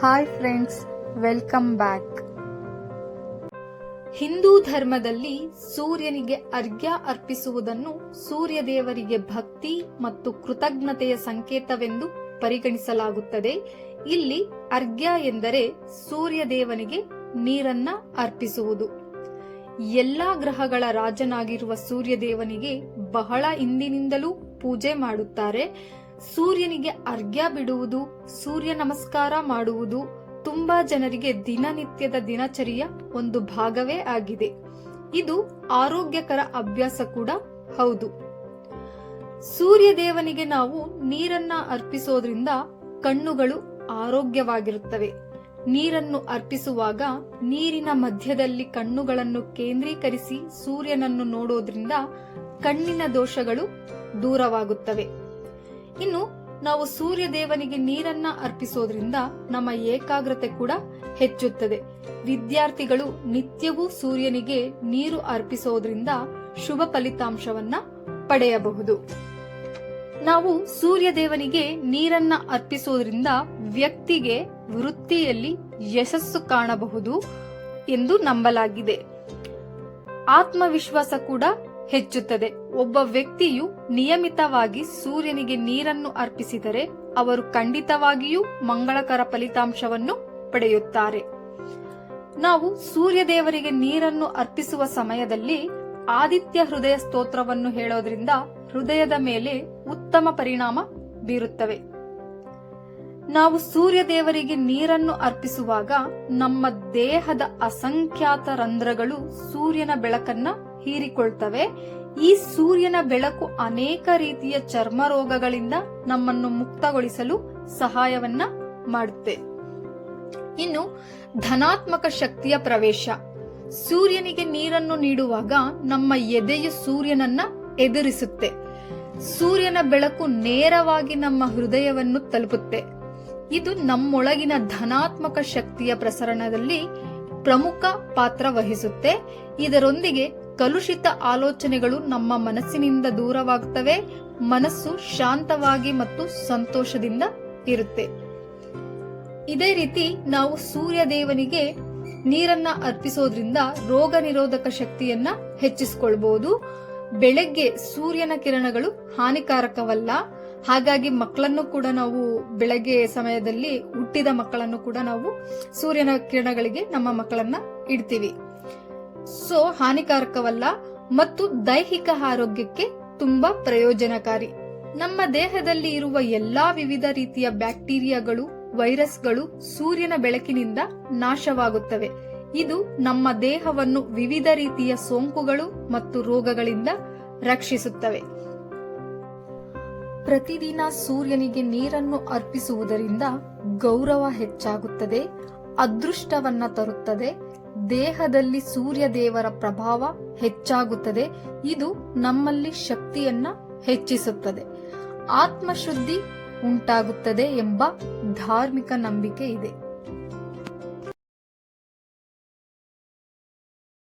Hi friends welcome back Hindu ಧರ್ಮದಲ್ಲಿ ಸೂರ್ಯನಿಗೆ ಅರ್ಘ್ಯ ಅರ್ಪಿಸುವುದನ್ನು ಸೂರ್ಯ ದೇವರಿಗೆ ಭಕ್ತಿ ಮತ್ತು ಕೃತಜ್ಞತೆಯ ಸಂಕೇತವೆಂದು ಪರಿಗಣಿಸಲಾಗುತ್ತದೆ. ಇಲ್ಲಿ ಅರ್ಘ್ಯ ಎಂದರೆ ಸೂರ್ಯ ದೇವನಿಗೆ ನೀರನ್ನ ಅರ್ಪಿಸುವುದು. ಎಲ್ಲಾ ಗ್ರಹಗಳ ರಾಜನಾಗಿರುವ ಸೂರ್ಯ ದೇವನಿಗೆ ಬಹಳ ಹಿಂದಿನಿಂದಲೂ ಪೂಜೆ ಮಾಡುತ್ತಾರೆ. ಸೂರ್ಯನಿಗೆ ಅರ್ಘ್ಯ ಬಿಡುವುದು, ಸೂರ್ಯ ನಮಸ್ಕಾರ ಮಾಡುವುದು ತುಂಬಾ ಜನರಿಗೆ ದಿನನಿತ್ಯದ ದಿನಚರಿಯ ಒಂದು ಭಾಗವೇ ಆಗಿದೆ. ಇದು ಆರೋಗ್ಯಕರ ಅಭ್ಯಾಸ ಕೂಡ. ಹೌದು. ಸೂರ್ಯ ದೇವನಿಗೆ ನಾವು ನೀರನ್ನ ಅರ್ಪಿಸೋದ್ರಿಂದ ಕಣ್ಣುಗಳು ಆರೋಗ್ಯವಾಗಿರುತ್ತವೆ. ನೀರನ್ನು ಅರ್ಪಿಸುವಾಗ ನೀರಿನ ಮಧ್ಯದಲ್ಲಿ ಕಣ್ಣುಗಳನ್ನು ಕೇಂದ್ರೀಕರಿಸಿ ಸೂರ್ಯನನ್ನು ನೋಡೋದ್ರಿಂದ ಕಣ್ಣಿನ ದೋಷಗಳು ದೂರವಾಗುತ್ತವೆ. ಇನ್ನು ನಾವು ಸೂರ್ಯ ದೇವನಿಗೆ ನೀರನ್ನ ಅರ್ಪಿಸೋದ್ರಿಂದ ನಮ್ಮ ಏಕಾಗ್ರತೆ ಕೂಡ ಹೆಚ್ಚುತ್ತದೆ. ವಿದ್ಯಾರ್ಥಿಗಳು ನಿತ್ಯವೂ ಸೂರ್ಯನಿಗೆ ನೀರು ಅರ್ಪಿಸೋದ್ರಿಂದ ಶುಭ ಫಲಿತಾಂಶವನ್ನ ಪಡೆಯಬಹುದು. ನಾವು ಸೂರ್ಯ ದೇವನಿಗೆ ನೀರನ್ನ ಅರ್ಪಿಸೋದ್ರಿಂದ ವ್ಯಕ್ತಿಗೆ ವೃತ್ತಿಯಲ್ಲಿ ಯಶಸ್ಸು ಕಾಣಬಹುದು ಎಂದು ನಂಬಲಾಗಿದೆ. ಆತ್ಮವಿಶ್ವಾಸ ಕೂಡ ಹೆಚ್ಚುತ್ತದೆ. ಒಬ್ಬ ವ್ಯಕ್ತಿಯು ನಿಯಮಿತವಾಗಿ ಸೂರ್ಯನಿಗೆ ನೀರನ್ನು ಅರ್ಪಿಸಿದರೆ ಅವರು ಖಂಡಿತವಾಗಿಯೂ ಮಂಗಳಕರ ಫಲಿತಾಂಶವನ್ನು ಪಡೆಯುತ್ತಾರೆ. ನಾವು ಸೂರ್ಯ ದೇವರಿಗೆ ನೀರನ್ನು ಅರ್ಪಿಸುವ ಸಮಯದಲ್ಲಿ ಆದಿತ್ಯ ಹೃದಯ ಸ್ತೋತ್ರವನ್ನು ಹೇಳೋದ್ರಿಂದ ಹೃದಯದ ಮೇಲೆ ಉತ್ತಮ ಪರಿಣಾಮ ಬೀರುತ್ತವೆ. ನಾವು ಸೂರ್ಯ ದೇವರಿಗೆ ನೀರನ್ನು ಅರ್ಪಿಸುವಾಗ ನಮ್ಮ ದೇಹದ ಅಸಂಖ್ಯಾತ ರಂಧ್ರಗಳು ಸೂರ್ಯನ ಬೆಳಕನ್ನ ಹೀರಿಕೊಳ್ತವೆ. ಈ ಸೂರ್ಯನ ಬೆಳಕು ಅನೇಕ ರೀತಿಯ ಚರ್ಮ ರೋಗಗಳಿಂದ ನಮ್ಮನ್ನು ಮುಕ್ತಗೊಳಿಸಲು ಸಹಾಯವನ್ನ ಮಾಡುತ್ತೆ. ಇನ್ನು ಧನಾತ್ಮಕ ಶಕ್ತಿಯ ಪ್ರವೇಶ. ಸೂರ್ಯನಿಗೆ ನೀರನ್ನು ನೀಡುವಾಗ ನಮ್ಮ ಎದೆಯು ಸೂರ್ಯನನ್ನ ಎದುರಿಸುತ್ತೆ. ಸೂರ್ಯನ ಬೆಳಕು ನೇರವಾಗಿ ನಮ್ಮ ಹೃದಯವನ್ನು ತಲುಪುತ್ತೆ. ಇದು ನಮ್ಮೊಳಗಿನ ಧನಾತ್ಮಕ ಶಕ್ತಿಯ ಪ್ರಸರಣದಲ್ಲಿ ಪ್ರಮುಖ ಪಾತ್ರ ವಹಿಸುತ್ತೆ. ಇದರೊಂದಿಗೆ ಕಲುಷಿತ ಆಲೋಚನೆಗಳು ನಮ್ಮ ಮನಸ್ಸಿನಿಂದ ದೂರವಾಗುತ್ತವೆ ಮನಸ್ಸು ಶಾಂತವಾಗಿ ಮತ್ತು ಸಂತೋಷದಿಂದ ಇರುತ್ತೆ. ಇದೇ ರೀತಿ ನಾವು ಸೂರ್ಯ ದೇವನಿಗೆ ನೀರನ್ನ ಅರ್ಪಿಸೋದ್ರಿಂದ ರೋಗ ನಿರೋಧಕ ಶಕ್ತಿಯನ್ನ ಹೆಚ್ಚಿಸಿಕೊಳ್ಬಹುದು ಬೆಳಗ್ಗೆ ಸೂರ್ಯನ ಕಿರಣಗಳು ಹಾನಿಕಾರಕವಲ್ಲ. ಹಾಗಾಗಿ ಮಕ್ಕಳನ್ನು ಕೂಡ ನಾವು ಬೆಳಗ್ಗೆ ಸಮಯದಲ್ಲಿ ಹುಟ್ಟಿದ ಮಕ್ಕಳನ್ನು ಕೂಡ ನಾವು ಸೂರ್ಯನ ಕಿರಣಗಳಿಗೆ ನಮ್ಮ ಮಕ್ಕಳನ್ನ ಇಡ್ತೀವಿ. ಸೊ ಹಾನಿಕಾರಕವಲ್ಲ ಮತ್ತು ದೈಹಿಕ ಆರೋಗ್ಯಕ್ಕೆ ತುಂಬಾ ಪ್ರಯೋಜನಕಾರಿ. ನಮ್ಮ ದೇಹದಲ್ಲಿ ಇರುವ ಎಲ್ಲಾ ವಿವಿಧ ರೀತಿಯ ಬ್ಯಾಕ್ಟೀರಿಯಾಗಳು, ವೈರಸ್ಗಳು ಸೂರ್ಯನ ಬೆಳಕಿನಿಂದ ನಾಶವಾಗುತ್ತವೆ. ಇದು ನಮ್ಮ ದೇಹವನ್ನು ವಿವಿಧ ರೀತಿಯ ಸೋಂಕುಗಳು ಮತ್ತು ರೋಗಗಳಿಂದ ರಕ್ಷಿಸುತ್ತವೆ. ಪ್ರತಿದಿನ ಸೂರ್ಯನಿಗೆ ನೀರನ್ನು ಅರ್ಪಿಸುವುದರಿಂದ ಗೌರವ ಹೆಚ್ಚಾಗುತ್ತದೆ, ಅದೃಷ್ಟವನ್ನ ತರುತ್ತದೆ ದೇಹದಲ್ಲಿ ಸೂರ್ಯ ದೇವರ ಪ್ರಭಾವ ಹೆಚ್ಚಾಗುತ್ತದೆ. ಇದು ನಮ್ಮಲ್ಲಿ ಶಕ್ತಿಯನ್ನ ಹೆಚ್ಚಿಸುತ್ತದೆ. ಆತ್ಮಶುದ್ಧಿ ಉಂಟಾಗುತ್ತದೆ ಎಂಬ ಧಾರ್ಮಿಕ ನಂಬಿಕೆ ಇದೆ.